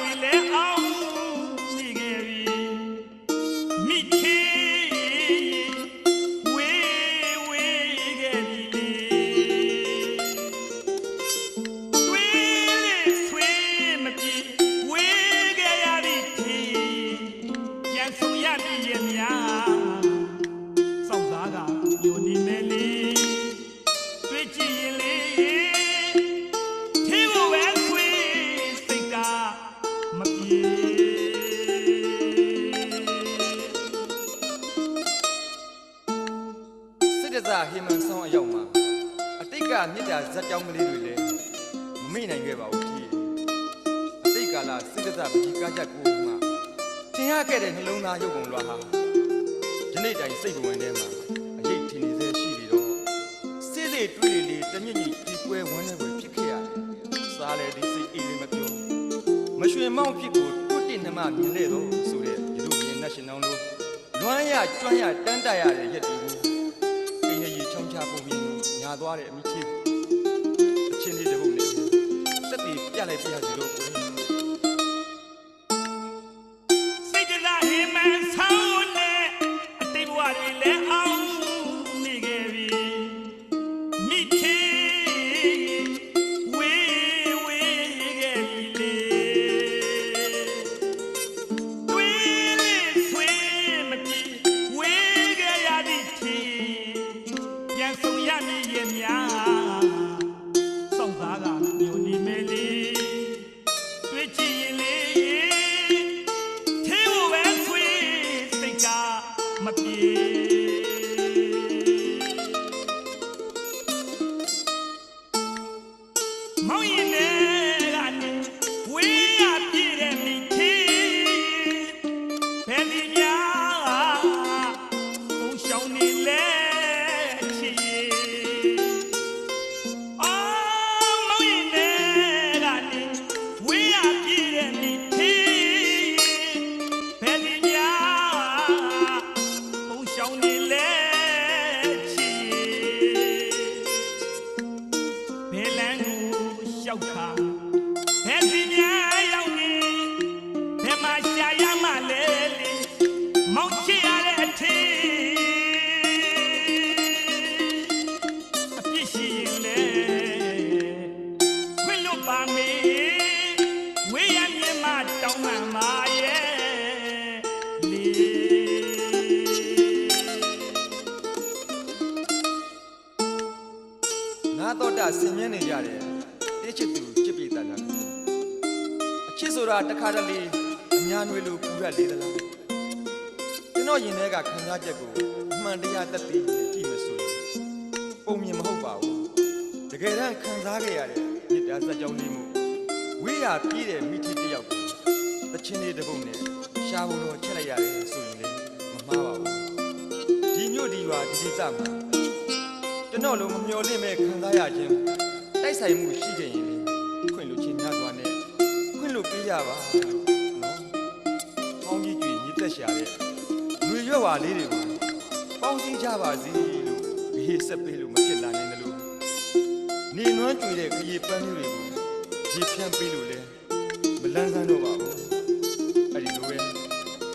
ဆောင်းနဲ့အတိတ်ဘဝတွေလည်းအောင်နေခဲ့ပြီမိခေဝေးဝေးခဲ့ပြီတွေးလေဆွေးမပြေဝေးခဲ့ရ စစ်တစဟေမန်ဆောင်အရောက်မှာအတိတ်ကမြစ်တာဇက်ကြောင်းကလေးတွေလည်းမမေ့နိုင်ခဲ့ပါဘူးကြီးအတိတ်ကာလစစ်တစပကြီးကားချက်ကိုမှထင်ရခဲ့တဲ့နှလုံးသားရုပ်ပုံလွှာဟာဒီနေ့တိုင်စိတ်ဝင်ထဲမှာအရေးထင်နေစေရှိပြီးတော့စိစိတွေးလေလေတမြင့်ကြီးဒီကွဲဝန်းနေွယ်ဖြစ်ခဲ့ရတယ်စားလေဒီစိတ်အေးလေးမပြောမရွှေမောင်းဖြစ်ကိုတွတ်တင်နှမမြင်လေတော့ဆိုတဲ့ယူရိုပီယန် national လို့လွမ်းရကျွမ်းရတန်းတရရတဲ့ရက်တွေ ပြီးညာသွားတဲ့အမိချင်းအချင်းလေးတစ်ပုတ်နဲ့တက်ပြီးပြလိုက်ပြရစီတော့ကို ငါတော့တာဆင်မြဲနေကြတယ်တိချစ်သူချစ်ပြီတတ်တာအချစ်ဆိုတာတစ်ခါတလေအညာနွေလိုပူရက်လေးသလားကျွန်တော်ရင်ထဲကခံစားချက်ကိုအမှန်တရားသက်သေနဲ့ကြည့်မဆိုရင်ပုံမြင်မဟုတ်ပါဘူးတကယ်တမ်းခံစားခဲ့ရတဲ့မြစ်တာဇက်ကြောင်းလေးမှုဝေးရပြည့်တဲ့မိထီတစ်ယောက်ကိုတချင်းလေးတစ်ပုတ်နဲ့ရှားဖို့တော့ချက်လိုက်ရတယ်ဆိုရင်လည်းမမှားပါဘူးဒီမြို့ဒီရွာဒီဒီစမှာ ကျွန်တော်လုံးမမျော်လင့်မဲ့ခံစားရခြင်းတိုက်ဆိုင်မှုရှိခဲ့ရင်လေခွင့်လို့ချင်းများစွာနဲ့ခွင့်လို့ပေးရပါလို့နော်။ပေါင်းကြီးကြွေညစ်သက်ရှာတဲ့လူရွက်ဝါလေးတွေကိုပေါင်းစည်းကြပါစေလို့ဘေးဆက်ပေးလို့မဖြစ်လာနိုင်တယ်လို့နေနွမ်းကြွေတဲ့ခရီးပန်းမျိုးတွေကိုရေဖြန့်ပေးလို့လဲမလန်းဆန်းတော့ပါဘူး။အဲ့ဒီလိုပဲ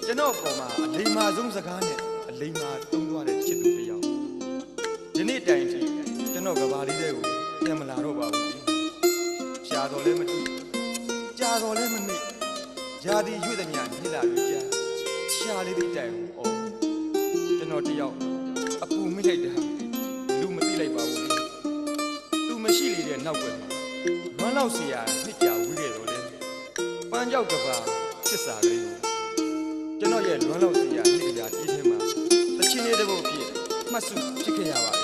ကျွန်တော်ပေါ်မှာအလိမ္မာဆုံးစကားနဲ့အလိမ္မာတုံးသွားတဲ့ချစ်သူတစ်ယောက်ဒီနေ့ တိုင်ထိကျွန်တော်ကဘာလေးတဲ့ကိုပြန်မလာတော့ပါဘူး။ရှားတော်လည်းမကြည့်။ကြာတော်လည်းမမေ့။ຢာဒီရွေ့တဲ့ညညလာလို့ကြာ။ရှားလေးတွေတိုင်အောင်အော်ကျွန်တော်တယောက်အပူမိလိုက်တာလူမသိလိုက်ပါဘူး။သူမရှိလေတဲ့နောက်ွယ်မှာမန်းလောက်เสียနှစ်ကြာဝေးခဲ့တော့လေ။ပန်းကြောက်ကဘာချစ်စာလေးကျွန်တော်ရဲ့လွမ်းလောက်เสียနှစ်ကြာတီးထဲမှာတချင်းလေးတစ်ပုတ်ဖြစ်မှတ်စုဖြစ်ခဲ့ရပါတယ်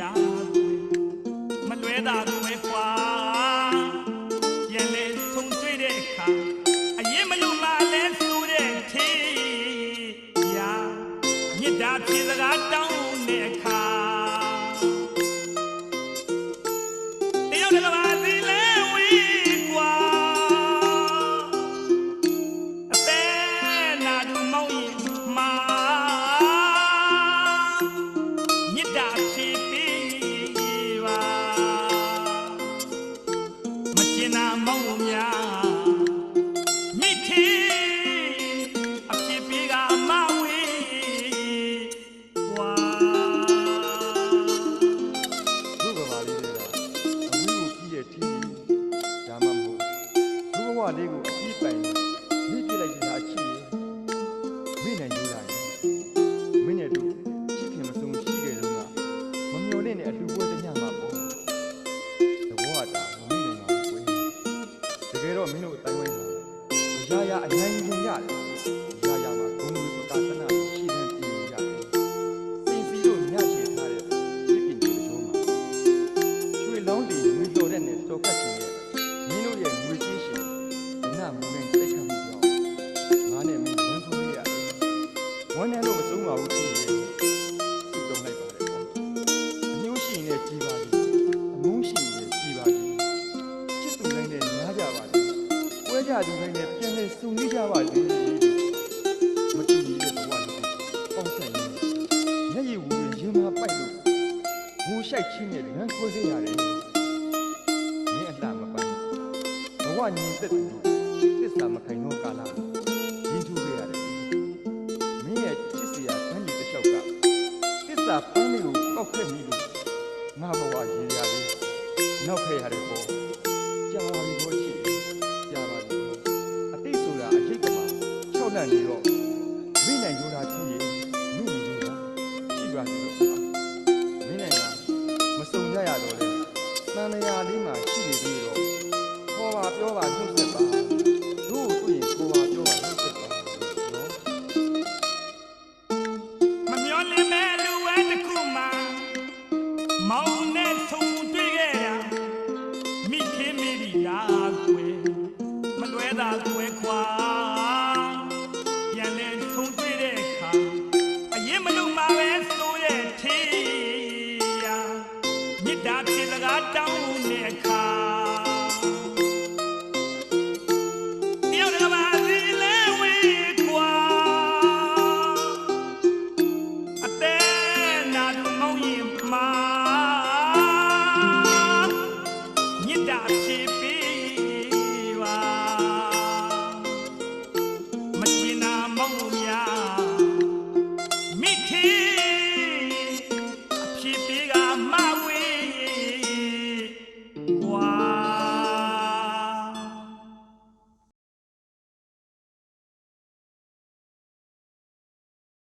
လားကွယ်မလွဲတာကွယ်ကွာပြန်လဲဆုံတွေ့တဲ့အခါအရင်မလို့မလဲဆိုတဲ့ထေးရာမြစ်တာပြေစကားတောင်းတဲ့အခါတယောက်တစ်ကဘာ နာမောင်းများမိထေအဖြေပေးကမဝေးဝါတို့ကဘာလေးတွေကအဝေးကိုပြီးတဲ့ထီဒါမှမဟုတ်တို့ဘဝလေးကိုအပြီးပိုင်မိပြလိုက်တဲ့အချစ် မ်းနဲ့လို့မဆုံးပါဘူးဖြစ်ရဲ့သူ့တုံးလိုက်ပါတယ်ပေါ့အမျိုးရှိရင်လည်းကြီးပါလိအမုန်းရှိရင်လည်းကြီးပါလိချစ်သူတိုင်းနဲ့ညားကြပါလိပွဲကြသူတိုင်းနဲ့ပြန်လဲစုံနေကြပါလိမတူညီတဲ့ဘဝလေးပေါင်းဆက်ရင်မျက်ရည်ဝူတွေရင်မှာပိုက်လို့ငိုရှိုက်ချင်းနဲ့လမ်းခွဲခဲ့ရတယ်။မင်းအလှမပိုင်ဘဝညီသက်သူတို့သစ္စာမခိုင်တော့ကာလ ပန်းလေးကိုကောက်ခဲ့မိလို့ငါဘဝရေရလေးနောက်ခဲ့ရတယ်ပေါ့။ကြာပါပြီဘောချစ်ကြာပါပြီ။အတိတ်ဆိုတာအရေးကမှာ၆လန့်နေတော့မိနိုင်ရိုးတာဖြစ်ရင်မိနိုင်ရိုးတာရှိပါသေးတော့မင်းနိုင်ငံမစုံကြရတော့လေတန်လျာလေးမှာရှိနေသေးတော့ခေါ်ပါပြောပါနှုတ်ဆက်ပါတို့ကိုတွေ့ရင်ခေါ်ပါ မလွဲ